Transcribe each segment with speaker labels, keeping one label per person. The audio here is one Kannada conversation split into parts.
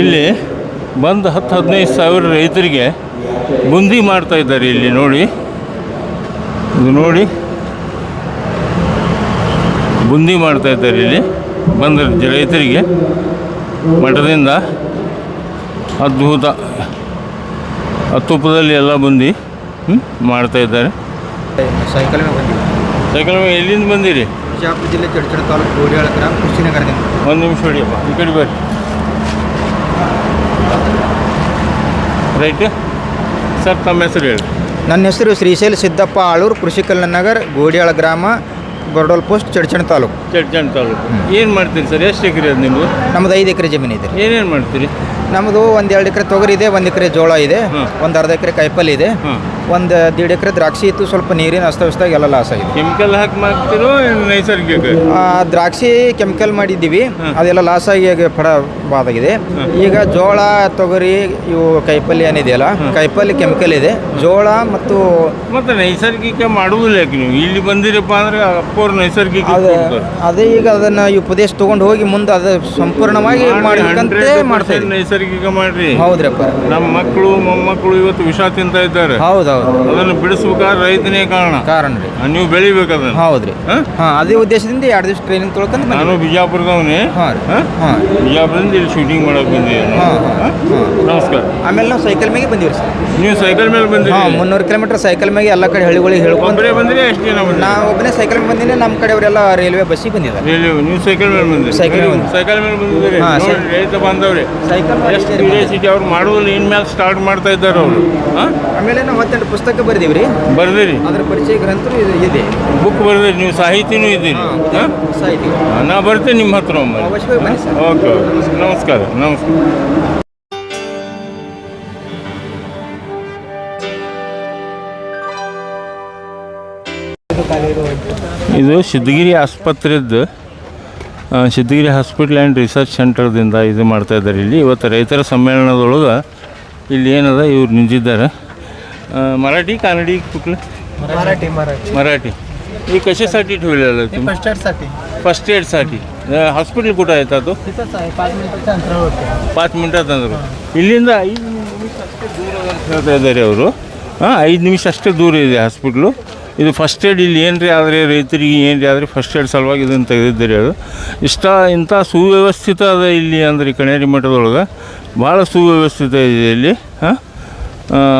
Speaker 1: ಇಲ್ಲಿ ಬಂದು ಹತ್ತು ಹದಿನೈದು ಸಾವಿರ ರೈತರಿಗೆ ಬುಂದಿ ಮಾಡ್ತಾ ಇದ್ದಾರೆ ಇಲ್ಲಿ ನೋಡಿ. ಇದು ನೋಡಿ. ಬುಂದಿ ಮಾಡ್ತಾ ಇದ್ದಾರೆ ಇಲ್ಲಿ ಬಂದ ರೈತರಿಗೆ ಮಠದಿಂದ. ಅದ್ಭುತ. ತುಪ್ಪದಲ್ಲಿ ಎಲ್ಲ ಬುಂದಿ ಹ್ಞೂ ಮಾಡ್ತಾ ಇದ್ದಾರೆ.
Speaker 2: ಸೈಕಲ್
Speaker 1: ಸೈಕಲ್ ಎಲ್ಲಿಂದ ಬಂದಿರಿ?
Speaker 2: ಬಿಜಾಪುರ ಜಿಲ್ಲೆ ಚಡ್ಚಡ ತಾಲೂಕು ಗೋಡಿಯಾಳ ಗ್ರಾಮ ಕೃಷಿನಗರದಿಂದ
Speaker 1: ಒಂದು ನಿಮಿಷ ಹೊಡಿಯಪ್ಪ ಈ ಕಡೆ ಬರ್ರಿ. ರೈಟ್ ಸರ್ ತಮ್ಮ ಹೆಸರು ಹೇಳಿ.
Speaker 2: ನನ್ನ ಹೆಸರು ಶ್ರೀಶೈಲ ಸಿದ್ದಪ್ಪ ಆಳೂರು ಕೃಷಿ ಕಲ್ಯಾಣ ನಗರ್ ಗೋಡಿಯಾಳ ಗ್ರಾಮ ಗೊರಡೋಲ್ ಪೋಸ್ಟ್ ಚಡ್ಚಣ ತಾಲೂಕು.
Speaker 1: ಚಡ್ಚಣ ತಾಲೂಕು. ಏನು ಮಾಡ್ತೀರಿ ಸರ್? ಎಷ್ಟು ಎಕರೆ ಅದು ನಿಮ್ಮದು
Speaker 2: ನಮ್ಮದು ಐದು ಎಕರೆ ಜಮೀನು ಇದೆ
Speaker 1: ಏನೇನು ಮಾಡ್ತೀರಿ?
Speaker 2: ನಮ್ಮದು ಒಂದು ಎರಡು ಎಕರೆ ತೊಗರಿ ಇದೆ ಒಂದು ಎಕರೆ ಜೋಳ ಇದೆ. ಒಂದು ಅರ್ಧ ಎಕರೆ ಕಾಯಿಪಲ್ಲೆ ಇದೆ. ಒಂದು ದೀಡ್ ಎಕರೆ ದ್ರಾಕ್ಷಿ ಇತ್ತು ಸ್ವಲ್ಪ ನೀರಿನ ಅಸ್ತವ್ಯಸ್ತಾಗಿ ಎಲ್ಲ ಲಾಸ್ ಆಗಿದೆ.
Speaker 1: ಕೆಮಿಕಲ್ ಹಾಕಿ ಮಾಡ್ತಿರೋ ನೈಸರ್ಗಿಕ?
Speaker 2: ಆ, ದ್ರಾಕ್ಷಿ ಕೆಮಿಕಲ್ ಮಾಡಿದ್ದೀವಿ. ಅದೆಲ್ಲ ಲಾಸ್ ಆಗಿ ಆಗಿ ಫಡ ಬಾದಾಗಿದೆ. ಈಗ ಜೋಳ ತೊಗರಿ ಇವು ಕೈಪಲ್ಯ ಏನಿದೆಯಲ್ಲ ಕಾಯಿಪಲ್ಲೆ ಕೆಮಿಕಲ್ ಇದೆ. ಜೋಳ ಮತ್ತು
Speaker 1: ಮತ್ತೆ ನೈಸರ್ಗಿಕ ಮಾಡುವುದಿಲ್ಲ ಯಾಕೆ ನೀವು? ಇಲ್ಲಿ ಬಂದಿರಪ್ಪ ಅಂದ್ರೆ ಅಪ್ಪೋರ್ ನೈಸರ್ಗಿಕ
Speaker 2: ಅದ
Speaker 1: ಕೊಡ್ತಾರೆ.
Speaker 2: ಅದೇ ಈಗ ಅದನ್ನ ಈ ಉಪದೇಶ ತಗೊಂಡು ಹೋಗಿ ಮುಂದೆ ಅದು ಸಂಪೂರ್ಣವಾಗಿ
Speaker 1: ಮಾಡಿ
Speaker 2: ಮಾಡ್ಬೇಕಂತೆ
Speaker 1: 100%
Speaker 2: ಮಾಡ್ತಾ ಇದ್ದೀವಿ.
Speaker 1: ನೈಸರ್ಗಿಕ ಮಾಡ್ರಿ.
Speaker 2: ಹೌದ್ರಪ್ಪ.
Speaker 1: ನಮ್ಮ ಮಕ್ಕಳು ಮೊಮ್ಮಕ್ಕಳು ಇವತ್ತು ವಿಷ ತಿಂತಾ ಇದ್ದಾರೆ. ಅದನ್ನು ಬಿಡಿಸ್ಬೇಕಾದ್ರೆ ರೈತನೇ ಕಾರಣ.
Speaker 2: ಕಾರಣ ರೀ.
Speaker 1: ನೀವು ಬೆಳಿಬೇಕು ಅದನ್ನು.
Speaker 2: ಹೌದ್ರಿ.
Speaker 1: ಹಾಂ
Speaker 2: ಹಾಂ ಅದೇ ಉದ್ದೇಶದಿಂದ ಎರಡು ದಿವಸ ಟ್ರೈನಿಂಗ್ ತೊಳ್ಕೊಂಡು
Speaker 1: ನಾನು ಬಿಜಾಪುರದವನೇ.
Speaker 2: ಹಾಂ ರೀ.
Speaker 1: ಹಾಂ
Speaker 2: ಹಾಂ.
Speaker 1: ಬಿಜಾಪುರದಿಂದ ಇಲ್ಲಿ ಶೂಟಿಂಗ್ ಮಾಡೋಕೆ ಬಂದಿದ್ದೀನಿ.
Speaker 2: ಹಾಂ ಹಾಂ ಹಾಂ.
Speaker 1: ನಮಸ್ಕಾರ.
Speaker 2: ಆಮೇಲೆ ನಾವು ಸೈಕಲ್ ಮೇಲೆ ಬಂದಿವಿ ಸರ್.
Speaker 1: ನೀವು ಸೈಕಲ್ ಮೇಲೆ ಬಂದಿರಿ.
Speaker 2: ಹಾಂ ಮುನ್ನೂರು ಕಿಲೋಮೀಟರ್ ಸೈಕಲ್ ಮೇಲೆ ಎಲ್ಲ ಕಡೆ ಹಳ್ಳಿಗಳಿಗೆ ಹೇಳ್ಕೊಂಡು
Speaker 1: ಒಬ್ಬರೇ ಬಂದಿರಿ ಎಷ್ಟು ಜನ ಬಂದಿರಿ?
Speaker 2: ನಾ ಒಬ್ಬನೇ ಸೈಕಲ್ ಮೇಲೆ ಬಂದಿನಿ ನಮ್ಮ ಕಡೆಯವರೆಲ್ಲ ರೈಲ್ವೆ ಬಸ್ಸಿಗೆ ಬಂದಿದ್ದಾರೆ.
Speaker 1: ನೀವು ನೀವು ಸೈಕಲ್ ಮೇಲೆ ಬಂದಿರಿ.
Speaker 2: ಸೈಕಲ್ ಮೇಲೆ ಬಂದಿರಿ.
Speaker 1: ಸೈಕಲ್ ಮೇಲೆ ಬಂದಿದ್ದೀರಿ.
Speaker 2: ಹಾ,
Speaker 1: ನೋಡಿ
Speaker 2: ಸೈ-
Speaker 1: ರೈತ ಬಾಂಧವ್ರಿ.
Speaker 2: ಸೈಕಲ್
Speaker 1: ಎಷ್ಟು ಕ್ಯೂರಿಯಾಸಿಟಿ ಅವ್ರು ಮಾಡೋದಿಲ್ಲ ಇನ್ಮೇಲೆ ಸ್ಟಾರ್ಟ್ ಮಾಡ್ತಾ ಇದ್ದಾರೆ ಅವರು.
Speaker 2: ಆಮೇಲೆ ನಾವು ಹತ್ತೆಂಟು ಪುಸ್ತಕ ಬರೆದಿವ್ರಿ?
Speaker 1: ಬರ್ದಿರಿ.
Speaker 2: ಅದರ ಪರಿಚಯ ಗ್ರಂಥರು ಇದು ಇದೆ.
Speaker 1: ಬುಕ್ ಬರ್ದಿರಿ ನೀವು ಸಾಹಿತಿನೂ ಇದ್ದೀರಿ. ಹಾಂ
Speaker 2: ಸಾಹಿತಿ.
Speaker 1: ನಾ ಬರ್ತೇನೆ ನಿಮ್ಮ ಹತ್ರ ಒಮ್ಮೆ.
Speaker 2: ಅವಶ್ಯವಾಗಿ ಬನ್ನಿ ಸರ್.
Speaker 1: ಓಕೆ. ನಮಸ್ಕಾರ ನಮಸ್ಕಾರ. ಇದು ಸಿದ್ಧಗಿರಿ ಆಸ್ಪತ್ರೆದ್ದು ಆ, ಸಿದ್ಧಗಿರಿ ಹಾಸ್ಪಿಟ್ಲ್ ಆ್ಯಂಡ್ ರಿಸರ್ಚ್ ಸೆಂಟರ್ದಿಂದ ಇದು ಮಾಡ್ತಾ ಇದ್ದಾರೆ ಇಲ್ಲಿ. ಇವತ್ತು ರೈತರ ಸಮ್ಮೇಳನದೊಳಗೆ ಇಲ್ಲಿ ಏನದ ಇವ್ರು ನಿಂತಿದ್ದಾರೆ. ಆ, मराठी कानडी कुठलं
Speaker 2: मराठी मराठी
Speaker 1: मराठी हे कशासाठी ठेवलेलं आहे तुम्ही
Speaker 2: फर्स्ट एडसाठी
Speaker 1: फर्स्ट एडसाठी हॉस्पिटल कुठं आहे तो
Speaker 2: तिथंच आहे पाच मिनिटाच्या अंतरावर
Speaker 1: ಪಾಚ್ ಮಿನಿಟ್ ಅಂದ್ರೆ ಇಲ್ಲಿಂದ ಐದು ನಿಮಿಷ ಅಷ್ಟೇ ದೂರ ಅದ ಅಂತ ಹೇಳ್ತಾ ಇದ್ದಾರೆ ಅವರು ಹಾಂ ಐದು ನಿಮಿಷ ಅಷ್ಟೇ ದೂರ ಇದೆ ಹಾಸ್ಪಿಟ್ಲು ಇದು ಫಸ್ಟ್ ಏಡ್ ಇಲ್ಲಿ ಏನು ರೀ ಆದರೆ ರೈತರಿಗೆ ಏನು ರೀ ಆದರೆ ಫಸ್ಟ್ ಏಡ್ ಸಲುವಾಗಿ ಇದನ್ನು ತೆಗೆದಿದ್ದಾರೆ ಅದು ಇಷ್ಟ ಇಂಥ ಸುವ್ಯವಸ್ಥಿತ ಅದ ಇಲ್ಲಿ ಅಂದ್ರೆ ಈ ಕಣೇರಿ ಮಠದೊಳಗೆ ಭಾಳ ಸುವ್ಯವಸ್ಥಿತ ಇದೆ ಇಲ್ಲಿ ಹಾಂ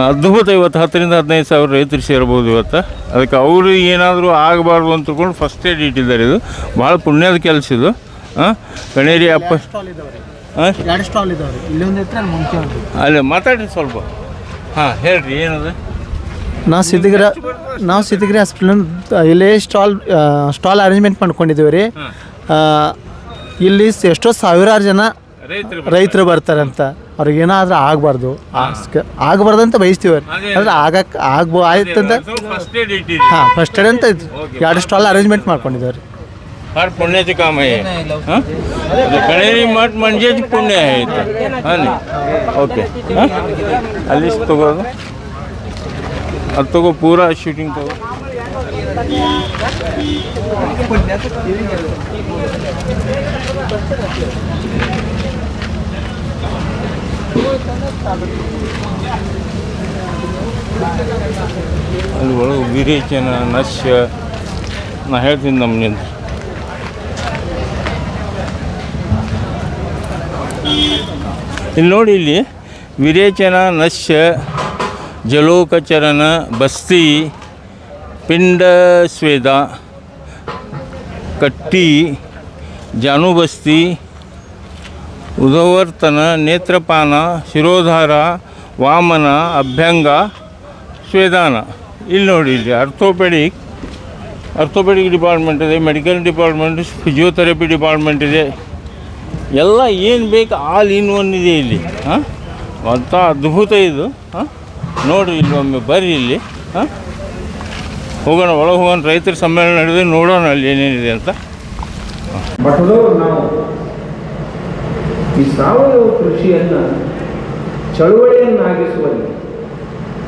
Speaker 1: ಅದ್ಭುತ ಇವತ್ತು ಹತ್ತರಿಂದ ಹದಿನೈದು ಸಾವಿರ ರೈತರು ಸೇರ್ಬೋದು ಇವತ್ತು. ಅದಕ್ಕೆ ಅವರು ಏನಾದರೂ ಆಗಬಾರ್ದು ಅಂತ ತಿಳ್ಕೊಂಡು ಫಸ್ಟ್ ಏಡ್ ಇಟ್ಟಿದ್ದಾರೆ ಇದು. ಭಾಳ ಪುಣ್ಯದ ಕೆಲಸ ಇದು. ಹಾಂ ಕಣೇರಿ ಅಪ್ಪ.
Speaker 2: ಅಲ್ಲಿ
Speaker 1: ಮಾತಾಡ್ರಿ ಸ್ವಲ್ಪ. ಹಾಂ ಹೇಳ್ರಿ ಏನದು?
Speaker 3: ನಾವು ಸಿದ್ಧಗಿರಿ ನಾವು ಸಿದ್ಧಗಿರಿ ಹಾಸ್ಪಿಟಲ್ ಇಲ್ಲಿ ಸ್ಟಾಲ್ ಸ್ಟಾಲ್ ಅರೇಂಜ್ಮೆಂಟ್ ಮಾಡ್ಕೊಂಡಿದ್ದೀವಿ ರೀ. ಆ, ಇಲ್ಲಿ ಎಷ್ಟೋ ಸಾವಿರಾರು ಜನ
Speaker 1: ರೈತರು
Speaker 3: ರೈತರು ಬರ್ತಾರಂತ ಅವ್ರಿಗೆ ಏನಾದ್ರೂ ಆಗಬಾರ್ದು ಆಗಬಾರ್ದು ಅಂತ ಬಯಸ್ತೀವಿ ರೀ
Speaker 1: ಅದೇ.
Speaker 3: ಅಂದ್ರೆ ಆಗಕ್ಕೆ ಆಗ್ಬೋ ಆಯ್ತಂತ
Speaker 1: ಫಸ್ಟ್ ಏಡ್ ಇಟ್ಟಿರಿ
Speaker 3: ಹಾಂ ಫಸ್ಟ್ ಏಡ್ ಅಂತ ಇದ್- ಎರಡು ಸ್ಟಾಲ್ ಅರೇಂಜ್ಮೆಂಟ್ ಮಾಡ್ಕೊಂಡಿದ್ದೀವಿ ರೀ
Speaker 1: फार पुण्याचे काम आहे हां कणेरी मठ म्हणजेच पुण्य आहे इथं हां नाही ओके हां अलीच तगो ಅದು ತಗೋ ಪೂರಾ ಶೂಟಿಂಗ್ ತಗೋ ಅಲ್ಲಿ ವಿರೇಚನ ನಶ್ಯ ನಾ ಹೇಳ್ತೀನಿ ನಮ್ಮನಿಂದ ಇಲ್ಲಿ ನೋಡಿ ಇಲ್ಲಿ, ವಿರೇಚನ, ನಶ್ಯ, ಜಲೋಕಚರಣ, ಬಸ್ತಿ, ಪಿಂಡ ಸ್ವೇದ, ಕಟ್ಟಿ, ಜಾನುಬಸ್ತಿ ಉದವರ್ತನ, ನೇತ್ರಪಾನ, ಶಿರೋಧಾರ, ವಾಮನ, ಅಭ್ಯಂಗ ಸ್ವೇದಾನ ಇಲ್ಲಿ ನೋಡಿ, ಇಲ್ಲಿ ಅರ್ಥೋಪೆಡಿಕ್ ಅರ್ಥೋಪೆಡಿಕ್ ಡಿಪಾರ್ಟ್ಮೆಂಟ್ ಇದೆ, ಮೆಡಿಕಲ್ ಡಿಪಾರ್ಟ್ಮೆಂಟ್, ಫಿಸಿಯೋಥೆರಪಿ ಡಿಪಾರ್ಟ್ಮೆಂಟ್ ಇದೆ. ಎಲ್ಲ ಏನು ಬೇಕು ಆಲ್ ಇನ್ ಒನ್ ಇದೆ ಇಲ್ಲಿ. ಹಾಂ? ಅಂಥ ಅದ್ಭುತ ಇದು. ಹಾಂ? ನೋಡಿ, ಇಲ್ಲಿ ಒಮ್ಮೆ ಬರ್ರಿ ಇಲ್ಲಿ. ಹಾಂ? ಹೋಗೋಣ, ಒಳಗೆ ಹೋಗೋಣ. ರೈತರ ಸಮ್ಮೇಳನ ನಡೆದು ನೋಡೋಣ ಅಲ್ಲಿ ಏನೇನಿದೆ ಅಂತ.
Speaker 4: ಬಟ್ ನಾವು ಈ ಸಾವಯವ ಕೃಷಿಯನ್ನು ಚಳುವಳಿಯನ್ನಾಗಿಸುವಲ್ಲಿ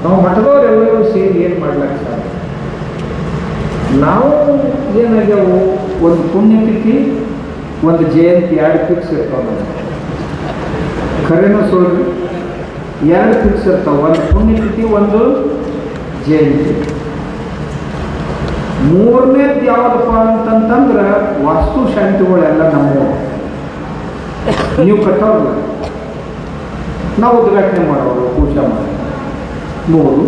Speaker 4: ನಾವು ಮಠದವರೆಲ್ಲರೂ ಸೇರಿ ಏನು ಮಾಡ್ಲಿಕ್ಕೆ ಸಾಧ್ಯ? ನಾವು ಏನಾಗ್ಯಾವು? ಒಂದು ಪುಣ್ಯತಿಥಿ, ಒಂದು ಜಯಂತಿ, ಎರಡು ಫಿಕ್ಸ್ ಇರ್ತಾವೆ ಕರೆನೂ ಸೋಲ್ರಿ ಎರಡು ಫಿಕ್ಸ್ ಇರ್ತಾವೆ. ಒಂದು ಪುಣ್ಯತಿಥಿ, ಒಂದು ಜಯಂತಿ. ಮೂರನೇದು ಯಾವುದಪ್ಪ ಅಂತಂತಂದ್ರೆ ವಾಸ್ತು ಶಾಂತಿಗಳೆಲ್ಲ ನಮ್ಮ ನೀವು ಕಟ್ಟೋಲ್ಲ ನಾವು ಉದ್ಘಾಟನೆ ಮಾಡೋರು, ಪೂಜೆ ಮಾಡಿ ಮೂರು,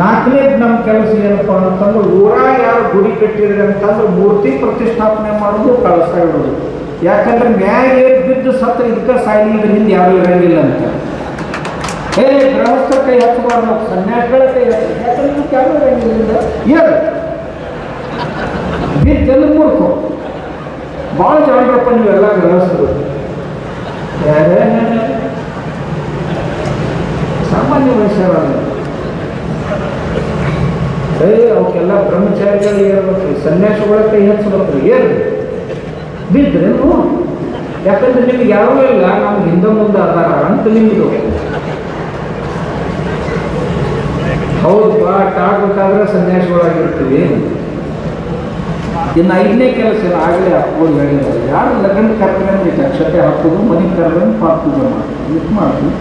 Speaker 4: ನಾಲ್ಕನೇ ನಮ್ಮ ಕೆಲಸ ಏನಪ್ಪ ಅಂತಂದ್ರೆ ಊರಾಗ ಯಾರು ಗುಡಿ ಕಟ್ಟಿದ್ರೆ ಅಂತಂದ್ರೆ ಮೂರ್ತಿ ಪ್ರತಿಷ್ಠಾಪನೆ ಮಾಡೋದು, ಕಳಸ ಇಡೋದು. ಯಾಕಂದ್ರೆ ಏರ್ ಬಿದ್ದು ಸತ್ರ ಇದಕ್ಕೆ ಸಾಯಿ ಇದರಿಂದ ಯಾರು ಇರಂಗಿಲ್ಲ ಅಂತ. ಏ ಗೃಹಸ್ಥರ ಕೈ ಹಚ್ಚಬಾರ್ದು ಸನ್ಯಾಸಿಗಳ ಕೈ ಹಚ್ಚ. ಯಾಕಂದ್ರೆ ಯಾರು ಇರಂಗಿಲ್ಲ ಏನು ಬಿದ್ದೆಲ್ಲ ಮೂರ್ಖು ಭಾಳ ಜಾಣ್ರಪ್ಪ ನೀವೆಲ್ಲ ಸಾಮಾನ್ಯ ಮನುಷ್ಯರಲ್ಲ. ಅವಕ್ಕೆಲ್ಲ ಬ್ರಹ್ಮಚಾರಿಗಳು ಏರ್ಬೇಕು ಸನ್ಯಾಸಿಗಳ ಕೈ ಹಚ್ಚಬೇಕು ಏನು? ಬಿದ್ದರೆ ಯಾಕಂದ್ರೆ ನಿಮ್ಗೆ ಯಾರೂ ಇಲ್ಲ. ನಮ್ಗೆ ಹಿಂದೆ ಮುಂದೆ ಅದಾರ ಅಂತ ನಿಮ್ದು. ಹೌದಪ್ಪ ಟಾಡ್ಬೇಕಾದ್ರೆ ಸನ್ಯಾಸಿಗಳಾಗಿರ್ತೀವಿ. ಇನ್ನು ಐದನೇ ಕೆಲಸ ಆಗಲೇ ಹಾಕ್ಬೋದು ಹೇಳಿದ್ದಾರೆ ಯಾರು ಲಗ್ನ ಕರ್ಕೊಂಡ್ರೆ ಇಟ್ಟು ಅಕ್ಷತೆ ಹಾಕೋದು, ಮನೆ ಕರ್ಕೊಂಡು ಪಾಪ ಪೂಜೆ ಮಾಡೋದು? ಇಷ್ಟು ಮಾಡ್ತೀವಿ.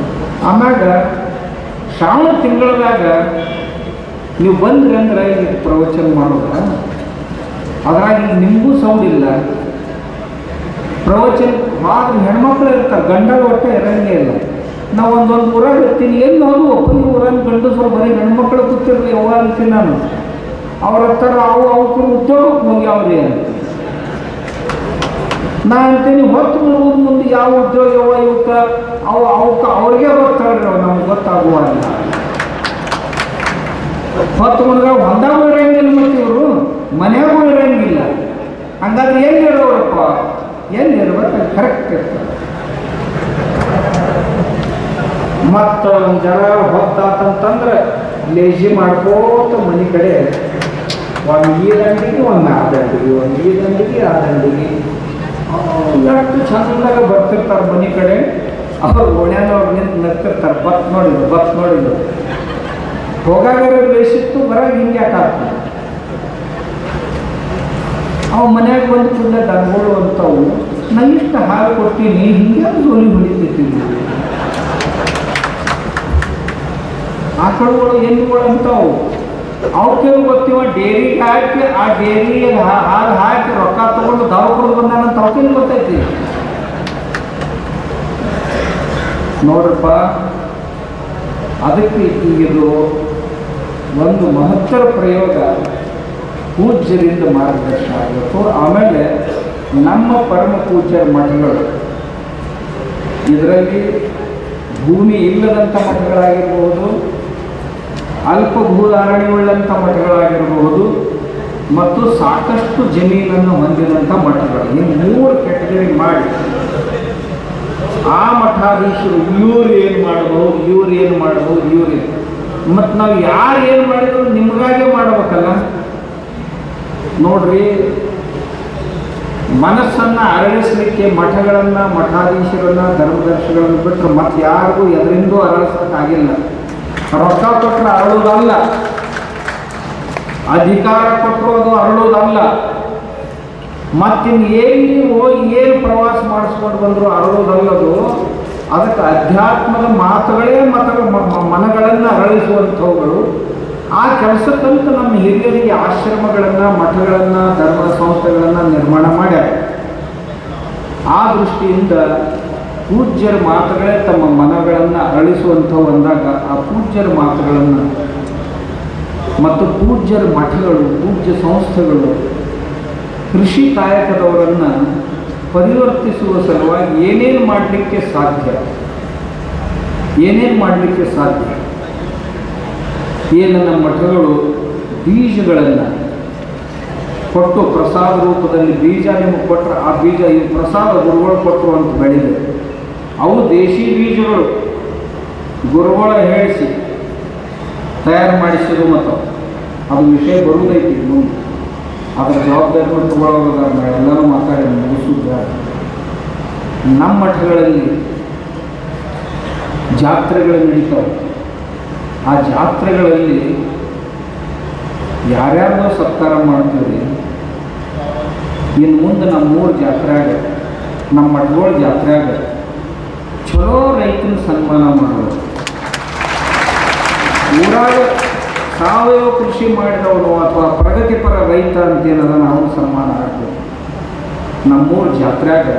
Speaker 4: ಆಮ್ಯಾಗ ಶ್ರಾವಣ ತಿಂಗಳದಾಗ ನೀವು ಬಂದ್ರಿ ಅಂದ್ರೆ ಈಗ ಪ್ರವಚನ ಮಾಡೋದ? ಅದ್ರಾಗ ಈಗ ನಿಮಗೂ ಇಲ್ಲ. ಪ್ರವಚನ ಭಾಳ ಹೆಣ್ಮಕ್ಳು ಇರ್ತಾರೆ ಗಂಡ ಒಟ್ಟೆ ಇರಂಗೇ ಇಲ್ಲ. ನಾವು ಒಂದೊಂದು ಊರಾಗ ಇರ್ತೀನಿ, ಎಲ್ಲಿ ನೋಡು ಒಬ್ಬರು ಊರಾಗ ಗಂಡಸರು ಬರೀ ಹೆಣ್ಮಕ್ಳು ಕೂತಿರ್ಲಿ ಯಾವಾಗ ಅಂತೀನಿ ನಾನು. ಅವ್ರ ಹತ್ರ ಅವು ಅವಕ್ಕೂ ಉದ್ಯೋಗಕ್ಕೆ ಮುಂದೆ ಅಂತ ನಾ ಅಂತೀನಿ ಹೊತ್ತು ಮುಳುಗುದ ಮುಂದೆ ಯಾವ ಉದ್ಯೋಗ ಯಾವ ಇವಕ್ಕೆ ಅವು ಅವಕ್ಕೆ ಅವ್ರಿಗೆ ಗೊತ್ತಾಗ್ರಿ ಅವು ನಮ್ಗೆ ಗೊತ್ತಾಗುವಲ್ಲ ಹೊತ್ತು ಮುಳುಗ ಹೊಂದಾಗೂ ಇರಂಗಿಲ್ಲ ಮತ್ತೆ ಇವರು, ಮನೆಯಾಗೂ ಇರಂಗಿಲ್ಲ ಹಂಗಾದ್ರೆ ಎಲ್ಲಿ ಇರೋರಪ್ಪ ಎಲ್ಲಿ ಇರ್ಬೇಕು? ಅದು ಕರೆಕ್ಟ್ ಇರ್ತದೆ ಮತ್ತು ಒಂದು ಜನ ಹೊತ್ತಾತಂತಂದ್ರೆ ಲೇಜಿ ಮಾಡ್ಕೋತ ಮನೆ ಕಡೆ ಒಂದು ಈ ದಂಡಿಗೆ ಒಂದು ಆ ದಂಡಿಗೆ ಒಂದು ಈ ದಂಡಿಗೆ ಆ ದಂಡಿಗೆ ಎಷ್ಟು ಚಂದಾಗ ಬರ್ತಿರ್ತಾರೆ ಮನೆ ಕಡೆ. ಅವ್ರು ಓಣ್ಯಾನ ಅವ್ರು ನಿಂತು ನಗ್ತಿರ್ತಾರೆ. ಬತ್ ನೋಡಿದ್ರು ಬತ್ ನೋಡಿದ್ರು. ಹೋಗಾಗಾರ ಬೇಸಿತ್ತು, ಬರಾಗ ಹಿಂಗೆ ಯಾಕೆ ಆಗ್ತದೆ? ಅವ ಮನ್ಯಾಗ ಬಂದು ಕೂಡ ದನಗಳು ಅಂತವು ನಾ ಇಷ್ಟು ಹಾಲು ಕೊಡ್ತೀನಿ ಹಿಂಗೆ ಜೋಲಿ ಹೊಡಿತಿದ್ದೀನಿ ಆಕಳುಗಳು ಹೆಣ್ಣುಗಳು ಅಂತಾವು. ಅವಕ್ಕೆ ಗೊತ್ತಿವ? ಡೇರಿಗೆ ಹಾಕಿ, ಆ ಡೇರಿಗೆ ಹಾಲು ಹಾಕಿ ರೊಕ್ಕ ತಗೊಂಡು ದಾವ ಕೊಡು ಬಂದಾನಂತ ಅವ್ಕೇನು ಗೊತ್ತೈತಿ? ನೋಡ್ರಪ್ಪ, ಅದಕ್ಕೆ ಈಗಿದು ಒಂದು ಮಹತ್ತರ ಪ್ರಯೋಗ ಪೂಜ್ಯರಿಂದ ಮಾರ್ಗದರ್ಶನ ಆಗಬೇಕು. ಆಮೇಲೆ ನಮ್ಮ ಪರಮ ಪೂಜ್ಯರ ಮಠಗಳು. ಇದರಲ್ಲಿ ಭೂಮಿ ಇಲ್ಲದಂಥ ಮಠಗಳಾಗಿರ್ಬೋದು ಅಲ್ಪ ಭೂಧಾರಣೆಯುಳ್ಳಂಥ ಮಠಗಳಾಗಿರಬಹುದು ಮತ್ತು ಸಾಕಷ್ಟು ಜಮೀನನ್ನು ಹೊಂದಿದಂಥ ಮಠಗಳು. ಈ ಮೂರು ಕೆಟಗರಿ ಮಾಡಿ. ಆ ಮಠಾಧೀಶರು ಇವ್ರು ಏನು ಮಾಡಬಹುದು, ಇವ್ರು ಏನು ಮಾಡಬಹುದು, ಇವ್ರು ಮತ್ತು ನಾವು ಯಾರು ಏನು ಮಾಡಿದ್ರು ನಿಮಗಾಗೆ ಮಾಡಬೇಕಲ್ಲ? ನೋಡ್ರಿ, ಮನಸ್ಸನ್ನು ಅರಳಿಸಲಿಕ್ಕೆ ಮಠಗಳನ್ನು, ಮಠಾಧೀಶರನ್ನ, ಧರ್ಮದರ್ಶಿಗಳನ್ನು ಬಿಟ್ಟರೆ ಮತ್ತೆ ಯಾರಿಗೂ ಎದರಿಂದೂ ಅರಳಿಸೋಕ್ಕಾಗಿಲ್ಲ. ರೊಕ್ಕ ಕೊಟ್ಟರೆ ಅರಳುವುದಲ್ಲ. ಅಧಿಕಾರ ಕೊಟ್ಟರು ಅದು ಅರಳೋದಲ್ಲ ಮತ್ತಿನ್ನು ಏನು ನೀವು ಏನು ಪ್ರವಾಸ ಮಾಡಿಸ್ಕೊಂಡು ಬಂದರು ಅರಳುವುದಲ್ಲದು, ಅದಕ್ಕೆ ಅಧ್ಯಾತ್ಮದ ಮಾತುಗಳೇ ಮತ ಮನಗಳನ್ನು ಅರಳಿಸುವಂಥವುಗಳು. ಆ ಕೆಲಸಕ್ಕಂತ ನಮ್ಮ ಹಿರಿಯರಿಗೆ ಆಶ್ರಮಗಳನ್ನು, ಮಠಗಳನ್ನು ಧರ್ಮ ಸಂಸ್ಥೆಗಳನ್ನು ನಿರ್ಮಾಣ ಮಾಡ್ಯಾರ. ಆ ದೃಷ್ಟಿಯಿಂದ ಪೂಜ್ಯರ ಮಾತುಗಳೇ ತಮ್ಮ ಮನಗಳನ್ನು ಅರಳಿಸುವಂಥವು ಅಂದಾಗ ಆ ಪೂಜ್ಯರ ಮಾತುಗಳನ್ನು ಮತ್ತು ಪೂಜ್ಯರ ಮಠಗಳು, ಪೂಜ್ಯ ಸಂಸ್ಥೆಗಳು, ಕೃಷಿ ಕಾಯಕದವರನ್ನು ಪರಿವರ್ತಿಸುವ ಸಲುವಾಗಿ ಏನೇನು ಮಾಡಲಿಕ್ಕೆ ಸಾಧ್ಯ? ಏನೇನು ಮಾಡಲಿಕ್ಕೆ ಸಾಧ್ಯ? ಏನು ನಮ್ಮ ಮಠಗಳು ಬೀಜಗಳನ್ನು ಕೊಟ್ಟು ಪ್ರಸಾದ ರೂಪದಲ್ಲಿ ಬೀಜ ನಿಮಗೆ ಕೊಟ್ಟರೆ ಆ ಬೀಜ ಈ ಪ್ರಸಾದ ಗುರುಗಳು ಕೊಟ್ಟರು ಅಂತ ಬೆಳೆದಿದೆ ಅವು ದೇಶಿ ಬೀಜಗಳು. ಗುರುಗಳ ಹೇಳಿಸಿ ತಯಾರು ಮಾಡಿಸಿದ್ರು ಮತ್ತು ಅದು ವಿಷಯ ಬರುವುದೈತಿ ಮುಂದೆ ಅದರ ಜವಾಬ್ದಾರಿಗಳು ತಗೊಳ್ಳೋದಾರ ಎಲ್ಲರೂ ಮಾತಾಡಿ ಮುಗಿಸುತ್ತಾರೆ ನಮ್ಮ ಮಠಗಳಲ್ಲಿ ಜಾತ್ರೆಗಳು ನಡೀತಾವೆ. ಆ ಜಾತ್ರೆಗಳಲ್ಲಿ ಯಾರ್ಯಾರ್ದೋ ಸತ್ಕಾರ ಮಾಡ್ತೀವಿ. ಇನ್ನು ಮುಂದೆ ನಮ್ಮ ಮೂರು ಆಗ, ನಮ್ಮ ಮಠಗಳ ಜಾತ್ರೆಯಾಗ ಚಲೋ ರೈತನ ಸನ್ಮಾನ ಮಾಡೋದು ಊರಾಗ ಸಾವಯವ ಕೃಷಿ ಮಾಡಿದವನು ಅಥವಾ ಪ್ರಗತಿಪರ ರೈತ ಅಂತ ಏನದ ನಾವು ಸನ್ಮಾನ ಆಗ್ತೇವೆ ನಮ್ಮೂರ ಜಾತ್ರೆಯಾಗ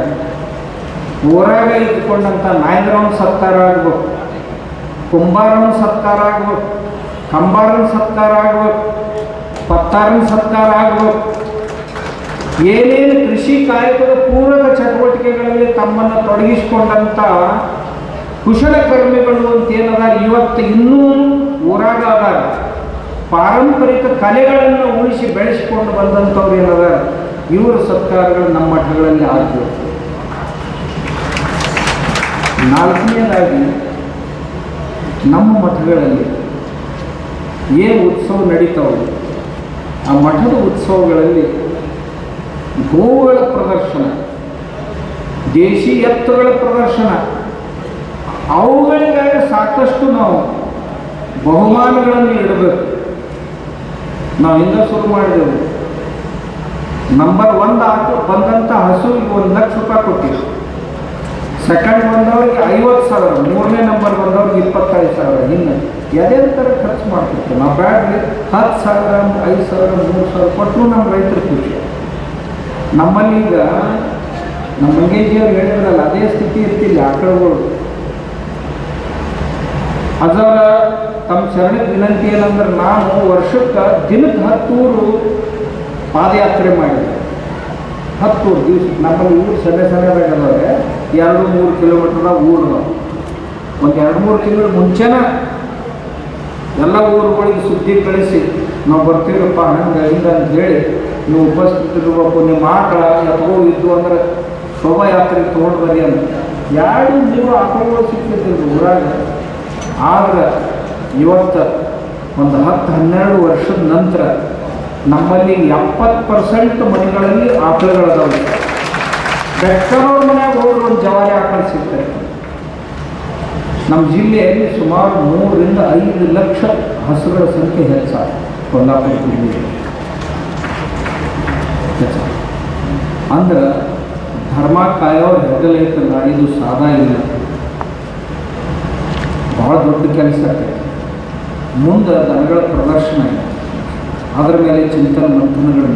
Speaker 4: ಊರಾಗ ಇಟ್ಕೊಂಡಂಥ ನಾಯಂದ್ರವನ್ ಸತ್ಕಾರ ಆಗ್ಬೇಕು. ಕುಂಬಾರನ ಸತ್ಕಾರ ಆಗ್ಬೇಕು. ಕಂಬಾರನ ಸತ್ಕಾರ ಆಗ್ಬೇಕು. ಪತ್ತಾರನ ಸತ್ಕಾರ ಆಗ್ಬೇಕು. ಏನೇನು ಕೃಷಿ ಕಾಯಕದ ಪೂರಕ ಚಟುವಟಿಕೆಗಳಲ್ಲಿ ತಮ್ಮನ್ನು ತೊಡಗಿಸಿಕೊಂಡಂಥ ಕುಶಲಕರ್ಮಿಗಳು ಅಂತ ಏನದ, ಇವತ್ತು ಇನ್ನೂ ಊರಾಗ ಪಾರಂಪರಿಕ ಕಲೆಗಳನ್ನು ಉಳಿಸಿ ಬೆಳೆಸಿಕೊಂಡು ಬಂದಂಥವ್ರು ಏನದ, ಇವರ ಸತ್ಕಾರಗಳು ನಮ್ಮ ಮಠಗಳಲ್ಲಿ ಆಗಬೇಕು ನಾಲ್ಕನೇದಾಗಿ, ನಮ್ಮ ಮಠಗಳಲ್ಲಿ ಏನು ಉತ್ಸವ ನಡೀತಾವೆ, ಆ ಮಠದ ಉತ್ಸವಗಳಲ್ಲಿ ಗೋವುಗಳ ಪ್ರದರ್ಶನ ದೇಶಿ ಎತ್ತುಗಳ ಪ್ರದರ್ಶನ, ಅವುಗಳಿಗಾಗಿ ಸಾಕಷ್ಟು ನಾವು ಬಹುಮಾನಗಳನ್ನು ಇಡಬೇಕು ನಾವು ಹಿಂದೆ ಶುರು ಮಾಡಿದೆವು. ನಂಬರ್ ಒಂದು ಆತು ಬಂದಂಥ ಹಸುವಿಗೆ ಒಂದು ಲಕ್ಷ ರೂಪಾಯಿ ಕೊಟ್ಟಿವಿ ಸೆಕೆಂಡ್ ಬಂದವ್ರಿಗೆ ಐವತ್ತು ಸಾವಿರ, ಮೂರನೇ ನಂಬರ್ ಬಂದವ್ರಿಗೆ ಇಪ್ಪತ್ತೈದು ಸಾವಿರ. ಹಿಂಗೆ ಯಾವುದೇ ಥರ ಖರ್ಚು ಮಾಡ್ತಿರ್ತೀವಿ ನಾವು ಬ್ಯಾಡ್ರಿ ಹತ್ತು ಸಾವಿರ, ಐದು ಸಾವಿರ, ಮೂರು ಸಾವಿರ ಕೊಟ್ಟರು ನಮ್ಮ ರೈತರು ಖುಷಿ. ನಮ್ಮಲ್ಲಿ ಈಗ ನಮ್ಮ ಮಂಗೇಜಿಯವ್ರು ಹೇಳಿದ್ರಲ್ಲ, ಅದೇ ಸ್ಥಿತಿ ಇರ್ತಿಲ್ಲ ಆಕಳುಗಳು ಅದರ ತಮ್ಮ ಶರಣಕ್ಕೆ ವಿನಂತಿ ಏನಂದ್ರೆ ನಾನು ವರ್ಷಕ್ಕೆ ದಿನಕ್ಕೆ ಹತ್ತೂರು ಪಾದಯಾತ್ರೆ ಮಾಡಿದೆ ಹತ್ತೂರು ದಿವಸ, ನಮ್ಮಲ್ಲಿ ಊರು ಸಣ್ಣ ಸಣ್ಣ ಬೆಳೆದವ್ರೆ ಎರಡು ಮೂರು ಕಿಲೋಮೀಟರ್ನ ಊರು ಒಂದು ಎರಡು ಮೂರು ತಿಂಗಳು ಮುಂಚೆನ ಎಲ್ಲ ಊರುಗಳಿಗೆ ಸುದ್ದಿ ಕಳಿಸಿ, ನಾವು ಬರ್ತೀವಪ್ಪ ಹಂಗೆ ಹಿಂಗೆ ಅಂತ ಹೇಳಿ ನೀವು ಉಪಸ್ಥಿತಿರುವ ಪುಣ್ಯ ಮಾಕಳ ಎತ್ತುಗಳು ಇದ್ದು ಅಂದ್ರೆ ಶೋಭಾಯಾತ್ರೆಗೆ ತೊಗೊಂಡು ಬರ್ರಿ ಅಂತ. ಎರಡು ನೀವು ಆಕಳುಗಳು ಸಿಗ್ತಿದ್ದಿಲ್ಲ ಊರಾಗ. ಆದ್ರೆ ಇವತ್ತು ಒಂದು ಹತ್ತು ಹನ್ನೆರಡು ವರ್ಷದ ನಂತರ ನಮ್ಮಲ್ಲಿ ಎಪ್ಪತ್ತು ಪರ್ಸೆಂಟ್ ಮನೆಗಳಲ್ಲಿ ಆಕಳುಗಳದಾವೆ ಬೆಟ್ಟರವ್ರ ಮನೆಯಾಗ ಹೋದ್ರೆ ಒಂದು ಜವಾರಿ ಆಕಳು ಸಿಗ್ತಾರೆ ನಮ್ಮ ಜಿಲ್ಲೆಯಲ್ಲಿ ಸುಮಾರು ಮೂರರಿಂದ ಐದು ಲಕ್ಷ ಹಸುಗಳ ಸಂಖ್ಯೆ ಹೆಚ್ಚಾಗ ಕೊಲ್ಲಾಪುರ ಜಿಲ್ಲೆಯಲ್ಲಿ. ಹೆಚ್ಚಾಗ ಅಂದ್ರೆ ಧರ್ಮ ಕಾಯೋರು ಹೆಗಲೈತಲ್ಲ ಇದು ಸಾದಾ ಇಲ್ಲ. ಭಾಳ ದೊಡ್ಡ ಕೆಲಸ ಆಕೈತೆ. ಮುಂದೆ ದನಗಳ ಪ್ರದರ್ಶನ ಇದೆ ಅದರ ಮೇಲೆ ಚಿಂತನ ಮಂಥನಗಳು.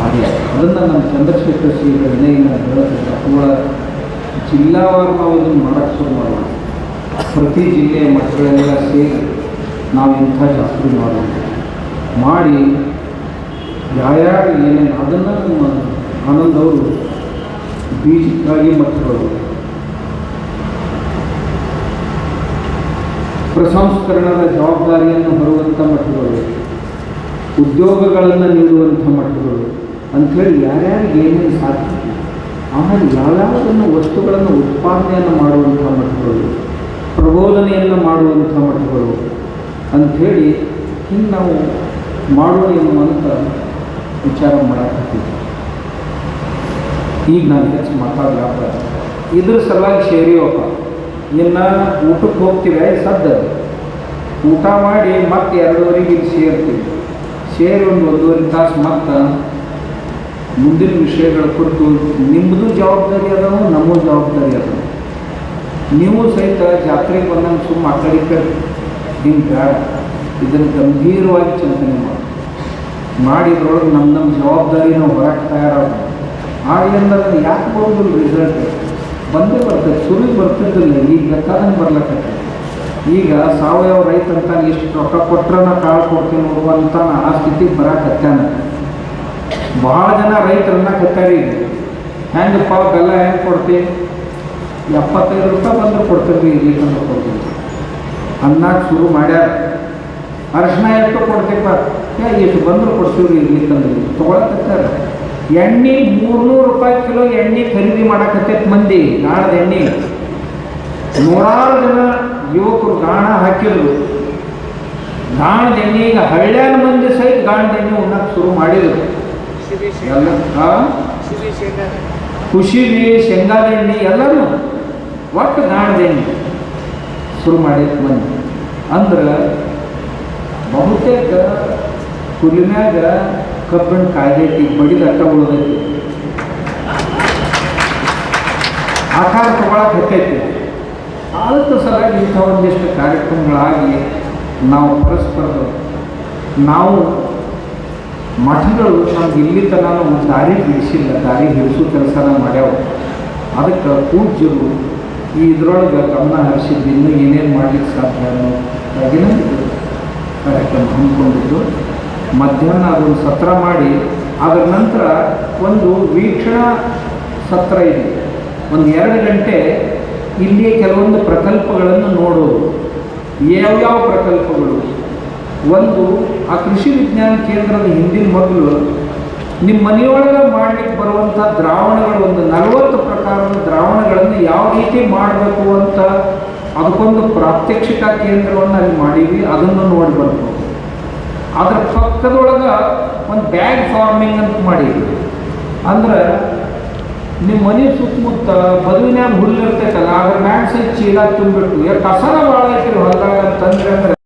Speaker 4: ಹಾಗೆ ಅದನ್ನು ನಮ್ಮ ಚಂದ್ರಶೇಖರ್ ಶ್ರೀಗಳ ವಿನಯನ ಜಿಲ್ಲಾವಾರು ನಾವು ಇದನ್ನು ಮಾಡೋಕ್ಕೆ ಶುರು ಮಾಡೋಣ ಪ್ರತಿ ಜಿಲ್ಲೆಯ ಮಕ್ಕಳೆಲ್ಲ ಸೇರಿ ನಾವು ಇಂಥ ಜಾಸ್ತಿ ಮಾಡೋಣ. ಮಾಡಿ ಯಾರ್ಯಾರು ಏನೇನು, ಅದನ್ನು ನಮ್ಮ ಆನಂದ್ ಅವರು ಬೀಜಕ್ಕಾಗಿ ಮತ್ತು ಪ್ರಸಂಸ್ಕರಣದ ಜವಾಬ್ದಾರಿಯನ್ನು ಬರುವಂಥ ಮಠಗಳು ಉದ್ಯೋಗಗಳನ್ನು ನೀಡುವಂಥ ಮಠಗಳು ಅಂಥೇಳಿ ಯಾರ್ಯಾರಿಗೆ ಏನೇನು ಸಾಧ್ಯ ಆಮೇಲೆ ಯಾವ್ಯಾವುದನ್ನು ವಸ್ತುಗಳನ್ನು ಉತ್ಪಾದನೆಯನ್ನು ಮಾಡುವಂಥ ಮಠಗಳು ಪ್ರಬೋಧನೆಯನ್ನು ಮಾಡುವಂಥ ಮಠಗಳು ಅಂಥೇಳಿ ಹಿಂಗೆ ನಾವು ಮಾಡೋಣ ಎನ್ನುವಂಥ ವಿಚಾರ ಮಾಡಕತ್ತೀವಿ ಈಗ ನಾನು ಹೆಚ್ಚು ಮಾತಾಡಲಾರ ಇದ್ರ ಸಲುವಾಗಿ ಸೇರಿವಪ್ಪ ಇನ್ನು ಊಟಕ್ಕೆ ಹೋಗ್ತೀವಿ ಸದ್ದ ಊಟ ಮಾಡಿ ಮತ್ತೆ ಎರಡೂವರೆಗೆ ಇಲ್ಲಿ ಸೇರ್ತೀವಿ. ಸೇರಿ ಒಂದು ಒಂದೂವರೆ ತಾಸು ಮತ್ತೆ ಮುಂದಿನ ವಿಷಯಗಳ ಕುರಿತು ನಿಮ್ಮದು ಜವಾಬ್ದಾರಿ ಅದಾವು ನಮ್ಮದು ಜವಾಬ್ದಾರಿ ಅದಾವ? ನೀವು ಸಹಿತ ಜಾತ್ರೆಗೆ ಬಂದಂಗೆ ಸುಮ್ಮ ಆ ಕಡೆ ಹಿಂಗೆ ಬೇಡ. ಇದನ್ನು ಗಂಭೀರವಾಗಿ ಚಿಂತನೆ ಮಾಡಿ. ಮಾಡಿದ್ರೊಳಗೆ ನಮ್ಮ ನಮ್ಮ ಜವಾಬ್ದಾರಿ ನಾವು ಹೊರಕ್ಕೆ ತಯಾರಾಗ್ತದೆ ಆಗಲಿಂದ ಅದನ್ನು ಯಾಕೆ ಬರೋದಿಲ್ಲ ರಿಸಲ್ಟ್ ಬಂದೇ ಬರ್ತದೆ ಸುರಿ ಬರ್ತಿದ್ದಿಲ್ಲ, ಈಗ ಬೇಕಾದಂಗೆ ಬರ್ಲಕ್ಕತ್ತೆ ಈಗ ಸಾವಯವ ರೈತ ಅಂತ ಇಷ್ಟು ರೊಕ್ಕ ಕೊಟ್ರೆ ನಾ ಕಾಳು ಕೊಡ್ತೀನಿ ನೋಡುವಂತ ಆ ಸ್ಥಿತಿಗೆ ಬರಕತ್ತಾನ ಭಾಳ ಜನ ರೈತರನ್ನ ಕತ್ತಾರಿ ಹೆಂಗೆ ಹೆಂಗಪ್ಪ ಬೆಲ್ಲ ಹೆಂಗೆ ಕೊಡ್ತೀವಿ ಎಪ್ಪತ್ತೈದು ರೂಪಾಯಿ ಬಂದ್ರೆ ಕೊಡ್ತೀವಿ ಇಲ್ಲಿ ತಂದು ಕೊಡ್ತೀವಿ ಅನ್ನಕ್ಕೆ ಶುರು ಮಾಡ್ಯಾರ. ಅರಿಶಿನ ಎಷ್ಟು ಕೊಡ್ತೀಪ್ಪ? ಏ ಎಷ್ಟು ಬಂದ್ರು ಕೊಡ್ತೀವಿ ಇಲ್ಲಿ ತಂದು ತೊಗೊಳಕತ್ತಾರ. ಎಣ್ಣೆ ಮೂರ್ನೂರು ರೂಪಾಯಿ ಕಿಲೋ ಎಣ್ಣೆ ಖರೀದಿ ಮಾಡಕತ್ತೈತೆ ಮಂದಿ. ಗಾಣದ ಎಣ್ಣೆ. ನೂರಾರು ಜನ ಯುವಕರು ಗಾಣ ಹಾಕಿದ್ರು. ಗಾಣದ ಎಣ್ಣೆ ಈಗ ಹಳ್ಳ್ಯಾನ ಮಂದಿ ಸಹಿತ ಗಾಣದ ಎಣ್ಣೆ ಉಣ್ಣಕ್ಕೆ ಶುರು ಮಾಡಿದ್ರು. ಎಲ್ಲ? ಕುಶಿಲಿ ಶೇಂಗಾದ ಎಣ್ಣೆ ಎಲ್ಲರೂ ಒಟ್ಟು ಗಾಣದ ಎಣ್ಣೆ ಶುರು ಮಾಡಿದ ಮಂದಿ. ಅಂದ್ರೆ ಬಹುತೇಕ ಕುಲಿಮ್ಯಾಗ ಕಬ್ಬಿಣ ಕಾಯ್ದೈತಿ ಬಡಿದ ಅಟ್ಟ ಉಳಿದೈತಿ ಆಕಾರ ತಗೊಳಕ್ಕೆ ಹತ್ತೈತಿ. ಅದಕ್ಕೆ ಸಲಾಗಿ ಇಂಥ ಒಂದಿಷ್ಟು ಕಾರ್ಯಕ್ರಮಗಳಾಗಿ ನಾವು ಪರಸ್ಪರ ನಾವು ಮಠಗಳು ನಮ್ಗೆ ಇಲ್ಲಿ ತನಕ ಒಂದು ದಾರಿ ಬಿಡಿಸಿಲ್ಲ ದಾರಿ ಹಿಡಿಸೋ ಕೆಲಸನ ಮಾಡ್ಯಾವ. ಅದಕ್ಕೆ ಪೂಜ್ಯರು ಈ ಇದ್ರೊಳಗೆ ಗಮನ ಹರಿಸಿದ್ದು ಇನ್ನೂ ಏನೇನು ಮಾಡಲಿಕ್ಕೆ ಸಾಧ್ಯ ಅನ್ನೋ ಕಾರ್ಯಕ್ರಮ ಹಮ್ಮಿಕೊಂಡಿದ್ದು. ಮಧ್ಯಾಹ್ನ ಅದೊಂದು ಸತ್ರ ಮಾಡಿ, ಅದರ ನಂತರ ಒಂದು ವೀಕ್ಷಣಾ ಸತ್ರ ಇದೆ. ಒಂದು ಎರಡು ಗಂಟೆ ಇಲ್ಲಿಯೇ ಕೆಲವೊಂದು ಪ್ರಕಲ್ಪಗಳನ್ನು ನೋಡೋದು. ಯಾವ್ಯಾವ ಪ್ರಕಲ್ಪಗಳು? ಒಂದು, ಆ ಕೃಷಿ ವಿಜ್ಞಾನ ಕೇಂದ್ರದ ಹಿಂದಿನ ಮೊದಲು ನಿಮ್ಮ ಮನೆಯೊಳಗೆ ಮಾಡಲಿಕ್ಕೆ ಬರುವಂಥ ದ್ರಾವಣಗಳು, ಒಂದು ನಲವತ್ತು ಪ್ರಕಾರದ ದ್ರಾವಣಗಳನ್ನು ಯಾವ ರೀತಿ ಮಾಡಬೇಕು ಅಂತ ಅದಕ್ಕೊಂದು ಪ್ರಾತ್ಯಕ್ಷಿಕ ಕೇಂದ್ರವನ್ನು ಅಲ್ಲಿ ಮಾಡೀವಿ ಅದನ್ನು ನೋಡಿ ಬರ್ಬೋದು ಅದ್ರ ಪಕ್ಕದೊಳಗೆ ಒಂದು ಬ್ಯಾಗ್ ಫಾರ್ಮಿಂಗ್ ಅಂತ ಮಾಡಿ ಅಂದ್ರೆ ನಿಮ್ಮ ಮನೆ ಸುತ್ತಮುತ್ತ ಬದುವಿನ ಹುಲ್ಲು ಇರ್ತೈತಲ್ಲ, ಅದ್ರ ಮ್ಯಾಗ ಸಹಿತ ಚೀಲ ತುಂಬಿಟ್ಟು ಕಸನ ಭಾಳ ಐತ್ರಿ